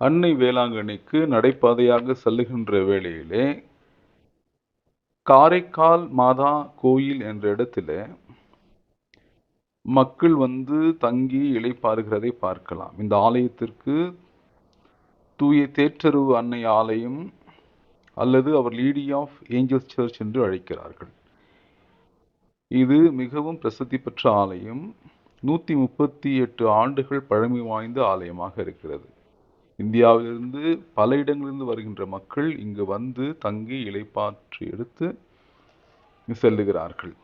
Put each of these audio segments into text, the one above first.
அன்னை வேளாங்கண்ணிக்கு நடைபாதையாக செல்லுகின்ற வேளையிலே காரைக்கால் மாதா கோயில் என்ற இடத்துல மக்கள் வந்து தங்கி இளைப்பாறுகிறதை பார்க்கலாம். இந்த ஆலயத்திற்கு தூய தேற்றருவு அன்னை ஆலயம் அல்லது அவர் லீடி ஆஃப் ஏஞ்சல்ஸ் சர்ச் என்று அழைக்கிறார்கள். இது மிகவும் பிரசித்தி பெற்ற ஆலயம். நூற்றி முப்பத்தி எட்டு ஆண்டுகள் பழமை வாய்ந்த ஆலயமாக இருக்கிறது. இந்தியாவிலிருந்து பல இடங்களிலிருந்து வருகின்ற மக்கள் இங்கு வந்து தங்கி இளைப்பாற்றி எடுத்து செல்லுகிறார்கள்.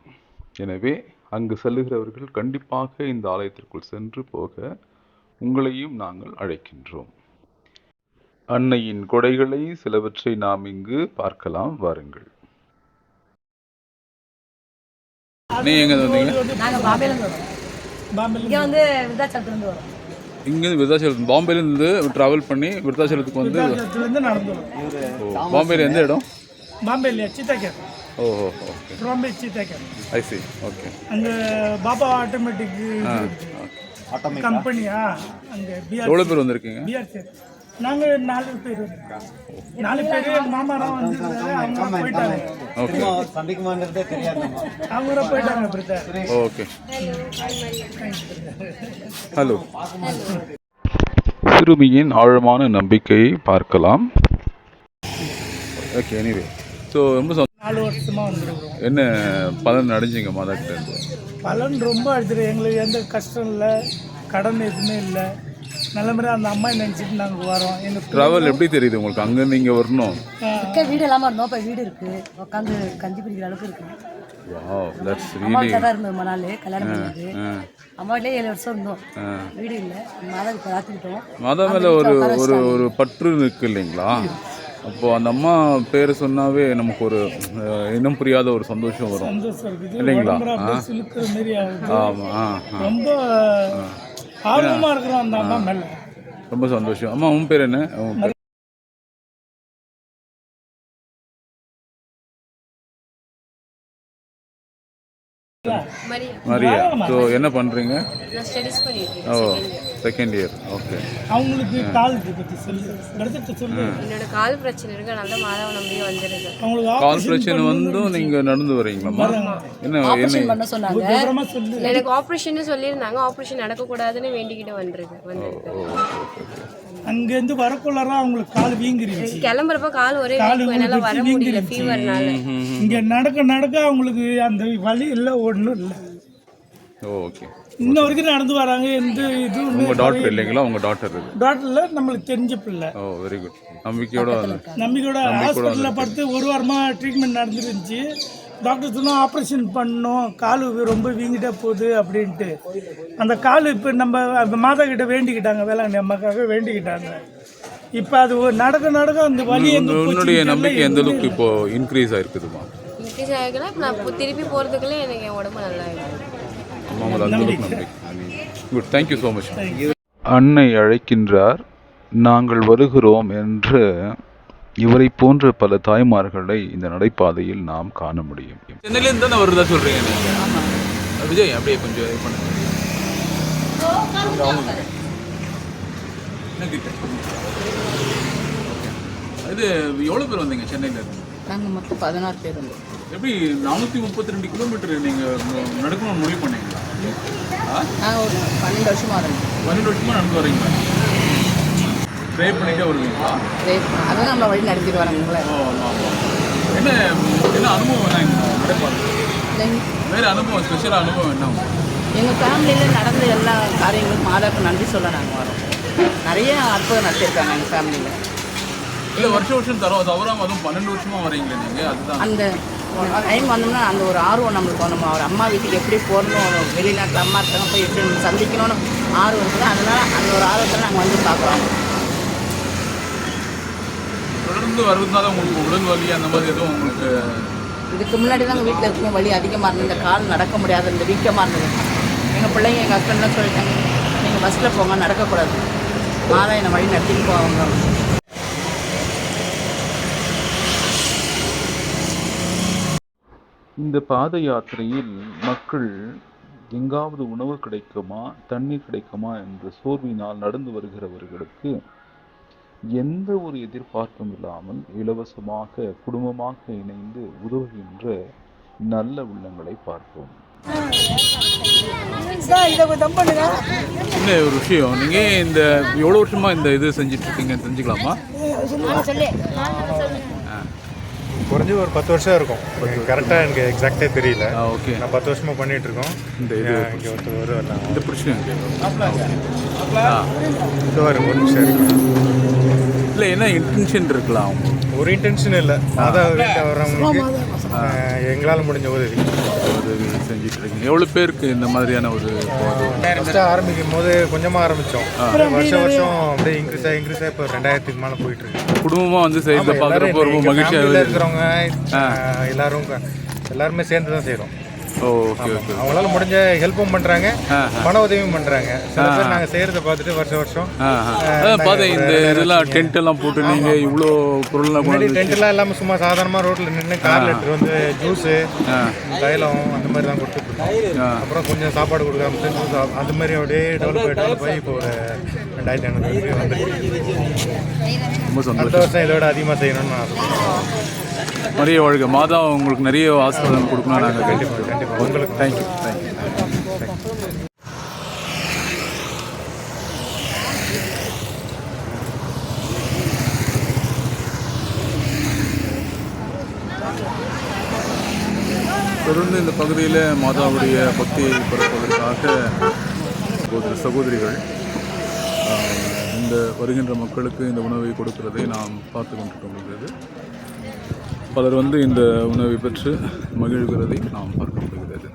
எனவே அங்கு செல்லுகிறவர்கள் கண்டிப்பாக இந்த ஆலயத்திற்குள் சென்று போக உங்களையும் நாங்கள் அழைக்கின்றோம். அன்னையின் கொடைகளை சிலவற்றை நாம் இங்கு பார்க்கலாம். வாருங்கள். நீ எங்க வந்தீங்க? நாங்கள் பாம்பேலேருந்து வரோம். இங்கே வந்து வரோம். இங்கேருந்து விருதாச்சலம் பாம்பேலேருந்து ட்ராவல் பண்ணி விருதாச்சலத்துக்கு வந்து நடந்து பாம்பேல எந்த இடம்? இல்லையா சீத்தாக்கர் ஓஹோ ஓகே பாம்பே சீத்தாக்கர் ஐ சி ஓகே அங்க பாபா ஆட்டோமேட்டிக் கம்பெனியா அங்க பிஆர் எவ்வளோ பேர் வந்திருக்கீங்க பிஆர் சேர் நாங்க நாலு பேர். நாலு பேர் மாமாரம் வந்து அவங்க போயிட்டாங்க ஓகே சந்திக்குமாங்கிறதே தெரியாது அவங்க போயிட்டாங்க பிரதர் ஓகே ஹலோ சிறுமியின் ஆழமான நம்பிக்கையை பார்க்கலாம். ஓகே எனிவே ஸோ ரொம்ப. நாலு வருஷமா வந்துருக்கிறோம். என்ன பலன் அடைஞ்சிங்க மாதாக்கிட்ட இருந்து? பலன் ரொம்ப அடிச்சிரு எங்களுக்கு எந்த கஷ்டம் இல்லை. கடன் எதுவுமே இல்லை. நல்ல மாதிரி அந்த அம்மா நினச்சிட்டு நாங்கள் வரோம். எங்கள் ட்ராவல் எப்படி தெரியுது உங்களுக்கு? அங்கேருந்து இங்கே வரணும். இருக்க வீடு இல்லாமல் இருந்தோம் இப்போ வீடு இருக்குது உட்காந்து கஞ்சி குடிக்கிற அளவுக்கு இருக்குது வாவ் தட்ஸ் அம்மா ரியலி வீட்டில் தான் இருந்தோம் ரொம்ப நாள் கல்யாணம் பண்ணது அம்மா வீட்டிலே ஏழு வருஷம் இருந்தோம். வீடு இல்லை. இப்போ பார்த்துக்கிட்டோம் மாதா மேலே ஒரு ஒரு ஒரு பற்று இருக்கு இல்லைங்களா? அப்போ அந்த அம்மா பேரை சொன்னாவே நமக்கு ஒரு இன்னும் புரியாத ஒரு சந்தோஷம் வரும். இல்லைங்களா? ஆமாம் ரொம்ப சந்தோஷம். அம்மா உன் பேர் என்ன? மரியா. ஸோ என்ன பண்ணுறீங்க நான் ஸ்டடீஸ் பண்ணிட்டு ஓ செகண்ட் இயர் ஓகே அவங்களுக்கு கால் என்னோட கால் பிரச்சனை இருக்கு தான் மாதவ நம்பியே வந்திருக்கேன் அவங்களுக்கு கால் பிரச்சனை வந்தும் நீங்கள் நடந்து வரீங்களாம்மா என்ன ஆப்ரேஷன் என்ன? பண்ண சொன்னாங்க. எனக்கு ஆப்ரேஷன் சொல்லியிருந்தாங்க. ஆப்ரேஷன் நடக்கக்கூடாதுன்னு வேண்டிக்கிட்டு வந்திருக்கேன் வந்திருக்கேன் அங்கேருந்து வரக்குள்ளார அவங்களுக்கு கால் வீங்கிருச்சு. கிளம்புறப்ப கால் ஒரே கால் என்னால வர முடியல. ஃபீவர்னால இங்க நடக்க நடக்க அவங்களுக்கு அந்த வலி இல்லை ஒன்றும் ஓகே. இன்ன வரைக்கும் நடந்து வராங்க எந்த இதுவும் உங்கள் டாக்டர் இல்லைங்களா? உங்கள் டாக்டர் இருக்கு டாக்டர்ல நம்மளுக்கு தெரிஞ்ச பிள்ளை. ஓ வெரி குட் நம்பிக்கையோட வந்து நம்பிக்கையோட ஹாஸ்பிட்டலில் படுத்து ஒரு வாரமாக ட்ரீட்மெண்ட் நடந்துருந்துச்சு. டாக்டர் சொன்னா ஆப்ரேஷன் பண்ணணும். கால் ரொம்ப வீங்கிட்டே போகுது அப்படின்ட்டு. அந்த கால் இப்போ நம்ம மாதா கிட்ட வேண்டிக்கிட்டாங்க வேளாங்கண்ணி அம்மாக்காக வேண்டிக்கிட்டாங்க. இப்போ அது ஒரு நடக்க நடக்க அந்த வலி போச்சுன்னு நம்பிக்கை எந்த அளவுக்கு இப்போ இன்க்ரீஸ் ஆயிருக்குதுமா? ஆகிக்கலாம் இப்போ நான் திருப்பி போகிறதுக்குள்ளே எனக்கு என் உடம்பு நல்லா குட் தேங்க்யூ ஸோ மச் அன்னை அழைக்கின்றார் நாங்கள் வருகிறோம் என்று இவரை போன்ற பல தாய்மார்களை இந்த நடைபாதையில் நாம் காண முடியும். சென்னையிலேருந்து தானே வருதா நீங்க? விஜய் அப்படியே கொஞ்சம் இது எவ்வளோ பேர் வந்தீங்க சென்னையில இருந்து நாங்கள் மொத்தம் பதினாறு பேர் வந்தோம். எப்படி நானூற்றி முப்பத்தி ரெண்டு கிலோமீட்டர் நீங்கள் நடக்கணும்னு முடிவு பண்ணீங்களா? பன்னெண்டு வருஷமாக பன்னெண்டு வருஷமா நடந்து வரீங்களா ட்ரை பண்ணிட்டே வருவீங்களா? அதான் நம்மளை வழி நடத்திட்டு வராங்களே என்ன என்ன அனுபவம் இங்க நடைபாதை வேறு அனுபவம் ஸ்பெஷல் அனுபவம் என்ன? எங்கள் ஃபேமிலியில் நடந்த எல்லா காரியங்களும் மாதாவுக்கு நன்றி சொல்ல நாங்கள் வரோம். நிறைய அற்புதம் நடத்தியிருக்காங்க எங்கள் ஃபேமிலியில் இல்லை வருஷம் வருஷம் தரோம். தவறாம அதுவும் பன்னெண்டு வருஷமா வரீங்களே நீங்கள் அதுதான். அந்த டைம் வந்தோம்னா அந்த ஒரு ஆர்வம் நம்மளுக்கு. நம்ம ஒரு அம்மா வீட்டுக்கு எப்படி போகணும் வெளிநாட்டில் அம்மா இருக்காங்க போய் எப்படி நம்ம சந்திக்கணும்னு ஆர்வம் இருக்குது? அதனால் அந்த ஒரு ஆர்வத்தில் நாங்கள் வந்து பார்க்குறோம். தொடர்ந்து வருவதுனால உங்களுக்கு உடல் வலி அந்த மாதிரி எதுவும் உங்களுக்கு இதுக்கு முன்னாடி தாங்க வீட்டில் இருக்கும் வலி அதிகமாக இருந்தது. இந்த கால் நடக்க முடியாத இந்த வீக்கமாக இருந்தது. எங்கள் பிள்ளைங்க எங்கள் ஹஸ்பண்ட்லாம் சொல்லிட்டாங்க நீங்கள் பஸ்ஸில் போங்க நடக்கக்கூடாது. மாதா என்னை வழி நடத்திட்டு போவாங்க. இந்த பாத யாத்திரையில் மக்கள் எங்காவது உணவு கிடைக்குமா தண்ணீர் கிடைக்குமா என்ற சோர்வினால் நடந்து வருகிறவர்களுக்கு எந்த ஒரு எதிர்பார்ப்பும் இல்லாமல் இலவசமாக குடும்பமாக இணைந்து உதவுகின்ற நல்ல உள்ளங்களை பார்ப்போம். என்ன ஒரு விஷயம்? நீங்கள் இந்த எவ்வளோ வருஷமாக இந்த இது செஞ்சுட்டு இருக்கீங்கன்னு தெரிஞ்சுக்கலாமா? குறைஞ்சது ஒரு பத்து வருஷம் இருக்கும். கரெக்டாக எனக்கு எக்ஸாக்டே தெரியல. ஆ ஓகே நான் பத்து வருஷமா பண்ணிட்டு இருக்கோம் இந்த இது இங்கே ஒருத்தர் வருவார் இந்த பிரச்சனை ஆ இது வரும் ஒரு நிமிஷம் இருக்கு. இல்லை என்ன இன்டென்ஷன் இருக்கலாம்? ஒரு இன்டென்ஷன் இல்லை. அதான் வீட்டில் வர்றவங்களுக்கு எங்களால் முடிஞ்ச உதவி. உதவி செஞ்சுட்டு இருக்கீங்க எவ்வளோ பேருக்கு இந்த மாதிரியான ஒரு போது? ஃபஸ்ட்டு ஆரம்பிக்கும் போது கொஞ்சமாக ஆரம்பித்தோம் வருஷம் வருஷம் அப்படியே இன்க்ரீஸ் ஆகி இன்க்ரீஸ் ஆகி இப்போ ரெண்டாயிரத்துக்கு மேலே போயிட்டு இருக்கு. குடும்பமாக வந்து சைடில் பார்க்குறப்போ ரொம்ப மகிழ்ச்சியாக இருக்கிறவங்க எல்லாரும் எல்லாருமே சேர்ந்து தான் செய்கிறோம் அவங்களால முடிஞ்ச ஹெல்ப்பும் பண்ணுறாங்க பண உதவியும் பண்ணுறாங்க சில பேர் நாங்கள் செய்கிறத பார்த்துட்டு வருஷம் வருஷம் பார்த்தேன் இந்த இதெல்லாம் டென்ட் எல்லாம் போட்டு நீங்கள் இவ்வளோ பொருள்லாம் முன்னாடி கொண்டு டென்ட்லாம் இல்லாமல் சும்மா சாதாரணமாக ரோட்டில் நின்று காரில் எடுத்துகிட்டு வந்து ஜூஸு தைலம் அந்த மாதிரி தான் கொடுத்துட்டு அப்புறம் கொஞ்சம் சாப்பாடு கொடுக்க ஆரம்பிச்சு juice ஆ- அந்த மாதிரி அப்படியே டெவலப் ஆகி டெவலப் ஆகி இப்போ ஒரு ரெண்டாயிரத்தி ஐநூறு வந்து ரொம்ப சந்தோஷம். அடுத்த வருஷம் இதோட அதிகமாக செய்யணும்னு நான் நிறைய வாழ்க. மாதா உங்களுக்கு நிறைய ஆசீர்வாதம் கொடுக்கணும். நாங்கள் கண்டிப்பாக கண்டிப்பாக உங்களுக்கு தேங்க்யூ தேங்க்யூ தொடர்ந்து இந்த பகுதியில் மாதாவுடைய பக்தியை பரப்புவதற்காக சகோதர சகோதரிகள் இந்த வருகின்ற மக்களுக்கு இந்த உணவை கொடுக்கிறதை நாம் பார்த்து கொண்டிருக்கிறது பலர் வந்து இந்த உணவை பெற்று மகிழ்கிறதை நாம் பார்க்கலாம் முடிகிறது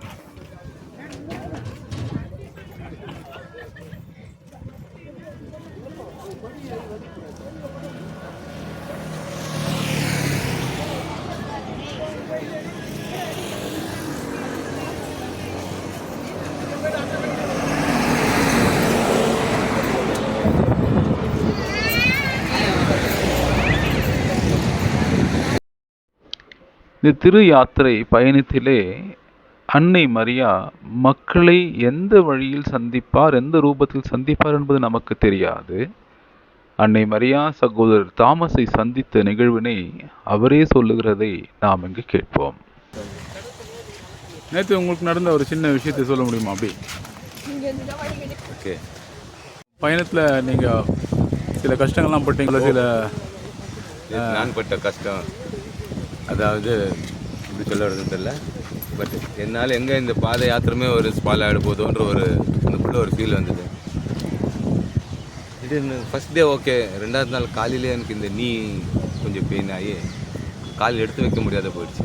இந்த திரு யாத்திரை பயணத்திலே அன்னை மரியா மக்களை எந்த வழியில் சந்திப்பார் எந்த ரூபத்தில் சந்திப்பார் என்பது நமக்கு தெரியாது. அன்னை மரியா சகோதரர் தாமஸை சந்தித்த நிகழ்வினை அவரே சொல்லுகிறதை நாம் இங்கு கேட்போம். நேற்று உங்களுக்கு நடந்த ஒரு சின்ன விஷயத்தை சொல்ல முடியுமா அப்படி? ஓகே. பயணத்தில் நீங்கள் சில கஷ்டங்கள்லாம் பட்டீங்களா சில நான் பட்ட கஷ்டம் அதாவது இப்படி சொல்ல வருதுன்னு தெரியல. பட் என்னால் எங்கே இந்த பாத யாத்திரமே ஒரு ஸ்பால் ஆகிட போதுன்ற ஒரு அந்தக்குள்ளே ஒரு ஃபீல் வந்தது. திடீர்னு ஃபஸ்ட் டே ஓகே ரெண்டாவது நாள் காலையிலே எனக்கு இந்த நீ கொஞ்சம் பெயின் ஆகி கால் எடுத்து வைக்க முடியாத போயிடுச்சு.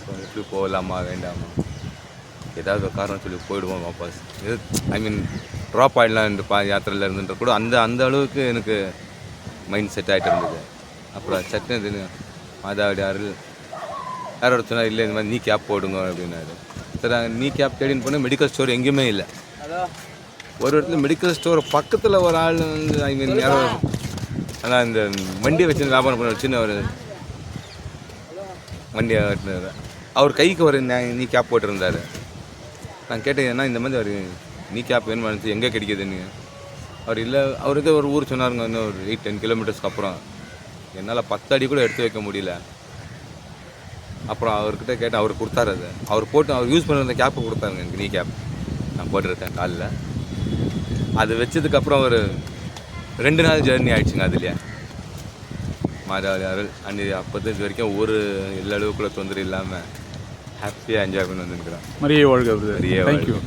ஸோ எப்படி போகலாமா வேண்டாமா? ஏதாவது ஒரு காரணம் சொல்லி போயிடுவோம் வாபஸ் இது ஐ மீன் ட்ராப் ஆகிடலாம் இந்த பா யாத்திரையில் இருந்துன்ற கூட அந்த அந்த அளவுக்கு எனக்கு மைண்ட் செட் ஆகிட்டு இருந்தது. அப்புறம் சட்னி இது மாதாவடி அருள் யார் ஒருத்தனா இல்லை இந்த மாதிரி நீ கேப் போடுங்க அப்படின்னாரு. சரி நாங்கள் நீ கேப் தேடின்னு போனால் மெடிக்கல் ஸ்டோர் எங்கேயுமே இல்லை. ஒரு இடத்துல மெடிக்கல் ஸ்டோர் பக்கத்தில் ஒரு ஆள் வந்து ஐ மீன் யாரோ ஆனால் இந்த வண்டியை வச்சு வியாபாரம் பண்ண சின்ன ஒரு வண்டியை. அவர் கைக்கு ஒரு நே- நீ கேப் போட்டிருந்தாரு. நான் கேட்டேன் இந்த மாதிரி அவர் நீ கேப் வேணுமா? எங்கே கிடைக்குதுன்னு? அவர் இல்லை. அவருக்கு ஒரு ஊர் சொன்னாருங்க இன்னும் ஒரு எயிட் டென் கிலோமீட்டர்ஸ்க்கு அப்புறம். என்னால் பத்து அடி கூட எடுத்து வைக்க முடியல. அப்புறம் அவர்கிட்ட கேட்டேன் அவர் கொடுத்தாரு அதை. அவர் போட்டு அவர் யூஸ் பண்ணுற அந்த கேப்பை கொடுத்தாருங்க எனக்கு நீ கேப் நான் போட்டிருக்கேன் காலில். அது வச்சதுக்கப்புறம் ஒரு ரெண்டு நாள் ஜேர்னி ஆயிடுச்சுங்க அதுலேயே. மாதாவதி அருள் அப்போது இது வரைக்கும் ஒரு எல்லா அளவுக்குள்ள தொந்தரவு இல்லாமல் ஹாப்பியாக என்ஜாய் பண்ணி வந்துருக்குறேன் மரிய வாழ்க மரியே. தேங்க்யூ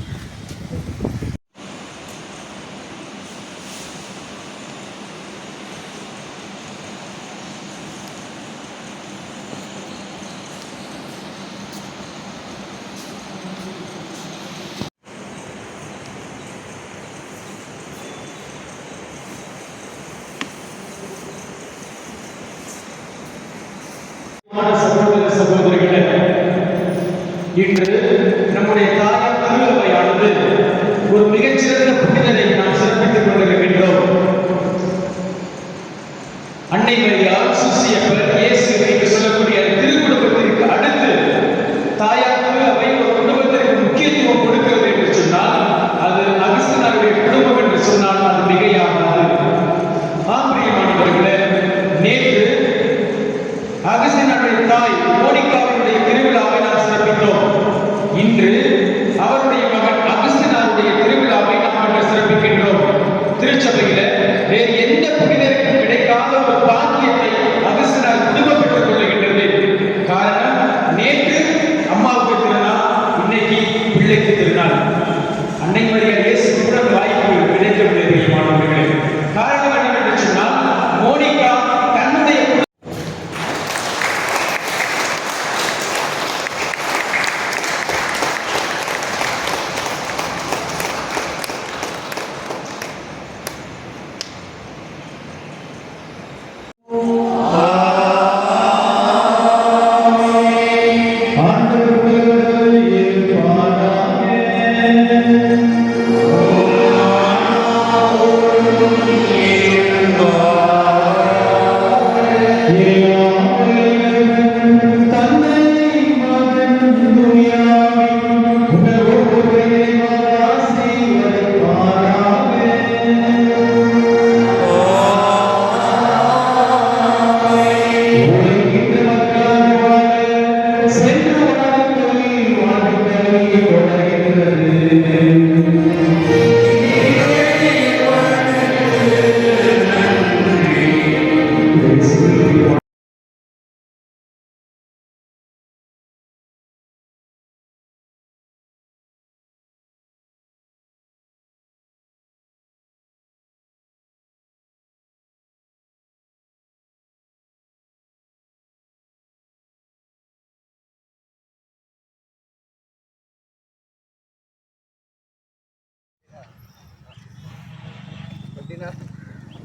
శ్రీనాథ్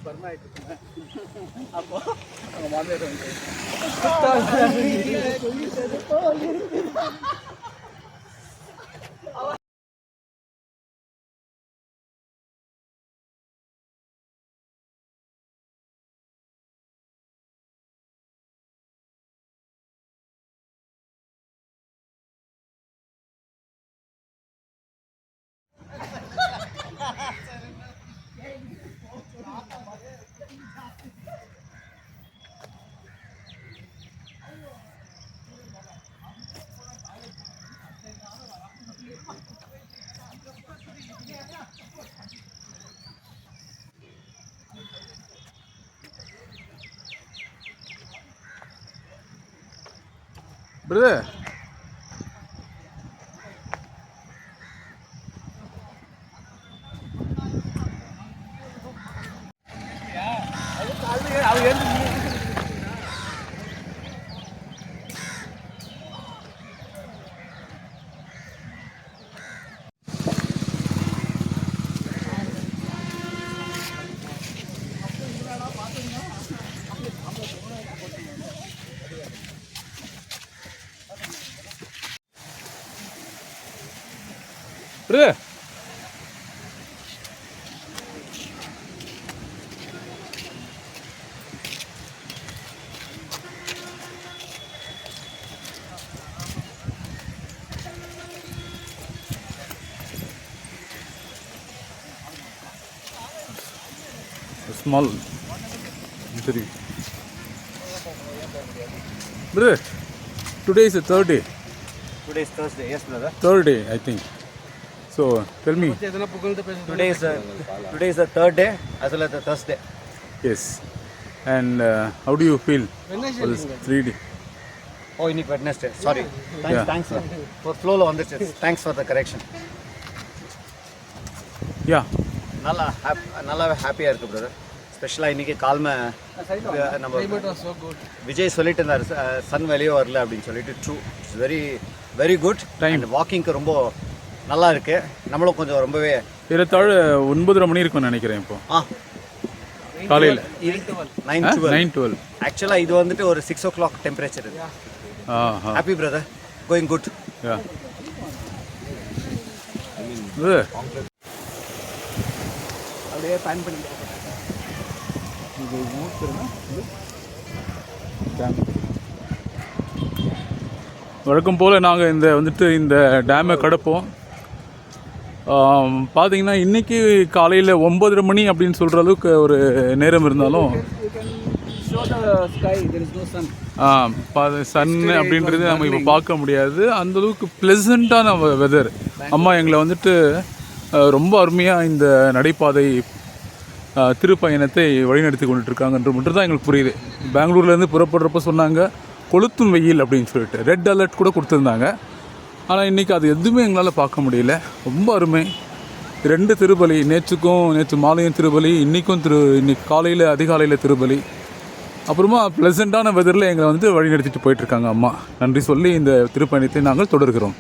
వర్మ ఎక్కుతున్నా అప్పుడు మామూలు brother small interview. Brother, today is the third day. Today is Thursday, yes, brother. Third day, I think. So tell me, Today is the today is the third day as well as the Thursday. yes. And uh, how do you feel for this three day? Oh, இன்னைக்கு Wednesday. Sorry. Thanks, Yeah. thanks. sir. For flow வந்துச்சு. Thanks for the correction. Yeah. நல்லா hap- நல்லாவே ஹாப்பியாக இருக்கு brother ஸ்பெஷலாக இன்னைக்கு கால்ம நம்ம விஜய் சொல்லிட்டு இருந்தார் சன் வெளியே வரல அப்படின்னு சொல்லிட்டு true it's very very good. Time வாக்கிங்க்கு ரொம்ப நல்லா இருக்கு. நம்மளும் கொஞ்சம் ரொம்பவே ஏறத்தாழ ஒன்பதரை மணி இருக்கும்னு நினைக்கிறேன் இப்போ. ஆ. காலையில். நைன் டுவெல் நைன் டுவெல் ஆக்சுவலாக இது வந்துட்டு ஒரு சிக்ஸ் ஓ கிளாக் டெம்பரேச்சர் இது happy brother going good Yeah. Brother, வழக்கம் போல் நாங்கள் இந்த வந்துட்டு இந்த டேமை கடப்போம். பார்த்தீங்கன்னா இன்றைக்கி காலையில் ஒம்பதரை மணி அப்படின்னு சொல்கிற அளவுக்கு ஒரு நேரம் இருந்தாலும் show the sky there is no sun sun அப்படின்றது நம்ம இப்போ பார்க்க முடியாது. அந்த அளவுக்கு ப்ளசண்ட்டான வெதர் அம்மா எங்களை வந்துட்டு ரொம்ப அருமையாக இந்த நடைபாதை திருப்பயணத்தை வழிநடத்தி கொண்டுட்ருக்காங்க என்று மட்டும் தான் எங்களுக்கு புரியுது. பெங்களூர்லேருந்து புறப்படுறப்ப சொன்னாங்க கொளுத்தும் வெயில் அப்படின்னு சொல்லிட்டு. ரெட் அலர்ட் கூட கொடுத்துருந்தாங்க. ஆனால் இன்றைக்கி அது எதுவுமே எங்களால் பார்க்க முடியல. ரொம்ப அருமை. ரெண்டு திருப்பலி நேற்றுக்கும் நேற்று மாலையும் திருப்பலி இன்றைக்கும் திரு இன்னைக்கு காலையில் அதிகாலையில் திருப்பலி. அப்புறமா ப்ளசண்ட்டான வெதரில் எங்களை வந்து வழிநடத்திட்டு போயிட்டுருக்காங்க அம்மா. நன்றி சொல்லி இந்த திருப்பயணத்தை நாங்கள் தொடர்கிறோம்.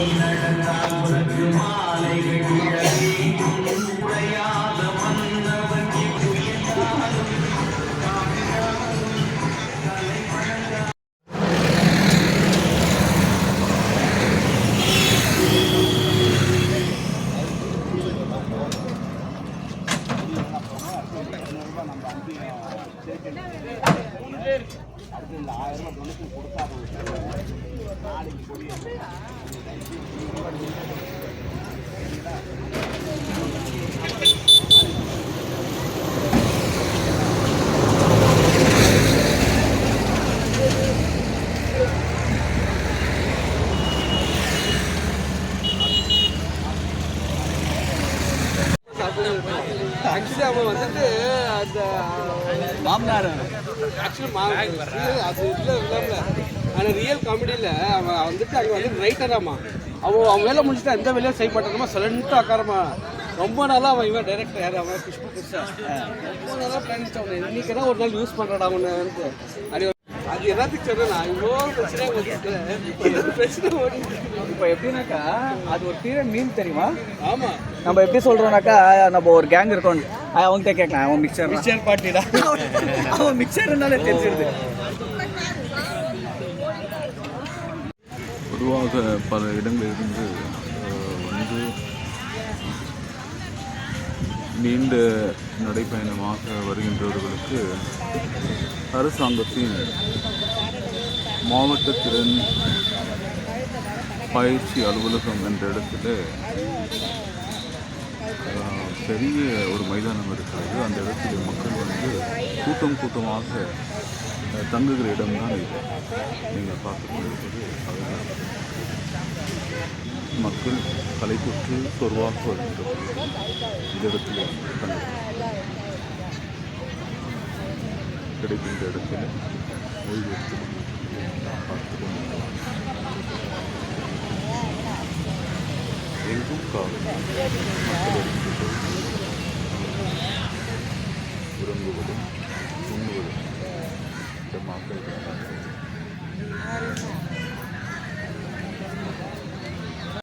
I'm not a man, I'm. Actually அது இல்லை இல்லாமல் ஆனால் ரியல் காமெடியில் அவன் வந்துட்டு அங்கே வந்து ரைட்டராமா அவன் அவன் வேலை முடிச்சுட்டு எந்த வேலையும் செய்ய மாட்டானமா சலன்ட்டு உட்காரமா. ரொம்ப நாளாக அவன் இவன் டைரக்டர் யார் அவன் புஷ்பு புதுசா? ரொம்ப நாளாக பிளான் அவன். இன்னைக்கு ஒரு நாள் யூஸ் பண்ணுறான் அவனை வந்து. அது அது எல்லாத்துக்கும் சொன்னேன் இவ்வளோ பிரச்சனை வந்துட்டு பிரச்சனை ஓடிட்டு இப்போ எப்படின்னாக்கா அது ஒரு பீரியட் மீன் தெரியுமா? ஆமாம் நம்ம எப்படி சொல்றோம்னாக்கா நம்ம ஒரு கேங் இருக்கோம். அவங்ககிட்ட கேட்கலாம் அவன் மிக்சர் மிக்சர் பார்ட்டிடா அவன் மிக்சர்னாலே தெரிஞ்சிருது. பொதுவாக பல இடங்களிலிருந்து வந்து நீண்ட நடைப்பயணமாக வருகின்றவர்களுக்கு அரசாங்கத்தின் மாவட்ட திறன் பயிற்சி அலுவலகம் என்ற இடத்துல பெரிய ஒரு மைதானம் இருக்கிறது. அந்த இடத்தில் மக்கள் வந்து கூட்டம் கூட்டமாக தங்குகிற இடம்தான் இது. நீங்கள் பார்த்து கொண்டிருப்பது அதுதான் மக்கள் களைப்புற்று சொர்வாக இந்த இடத்துல தங்க கிடைக்கின்ற இடத்துல ஓய்வு எடுத்து பார்த்து എങ്കും കാണും ഉറങ്ങുവതും ഉണ്ണുവതും എന്റെ മക്കൾ കാണാൻ